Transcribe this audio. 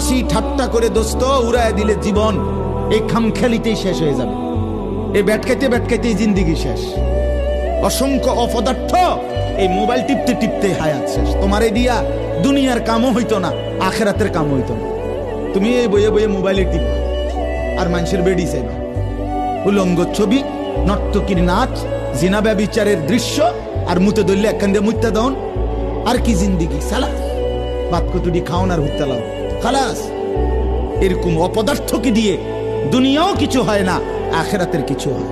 হাসি ঠাট্টা করে দোস্ত উড়ায় দিলে জীবন। এই খামখেলিতেই শেষ হয়ে যাবে। এই ব্যাটকাইতে ব্যাটকাইতেই জিন্দিগি শেষ। অসংখ্য অপদার্থ এই মোবাইল টিপতে টিপতে হায়াত শেষ। তোমার এই দিয়া দুনিয়ার কামও হইতো না, আখেরাতের কামও হইতো না। তুমি এই বইয়ে বইয়ে মোবাইলে টিপ, আর মানুষের বেডি চাইবা। উলঙ্গ ছবি, নর্তকীর নাচ, জিনা ব্যবিচারের দৃশ্য, আর মুতে ধরলে একখান দিয়ে মুত্যা দাও। আর কি জিন্দিগি সালাস বাদ কতুটি খাওন আর হুত্তা লাও। খালাস এরকম অপদার্থকে দিয়ে দুনিয়াও কিছু হয় না আখেরাতের কিছু হয়।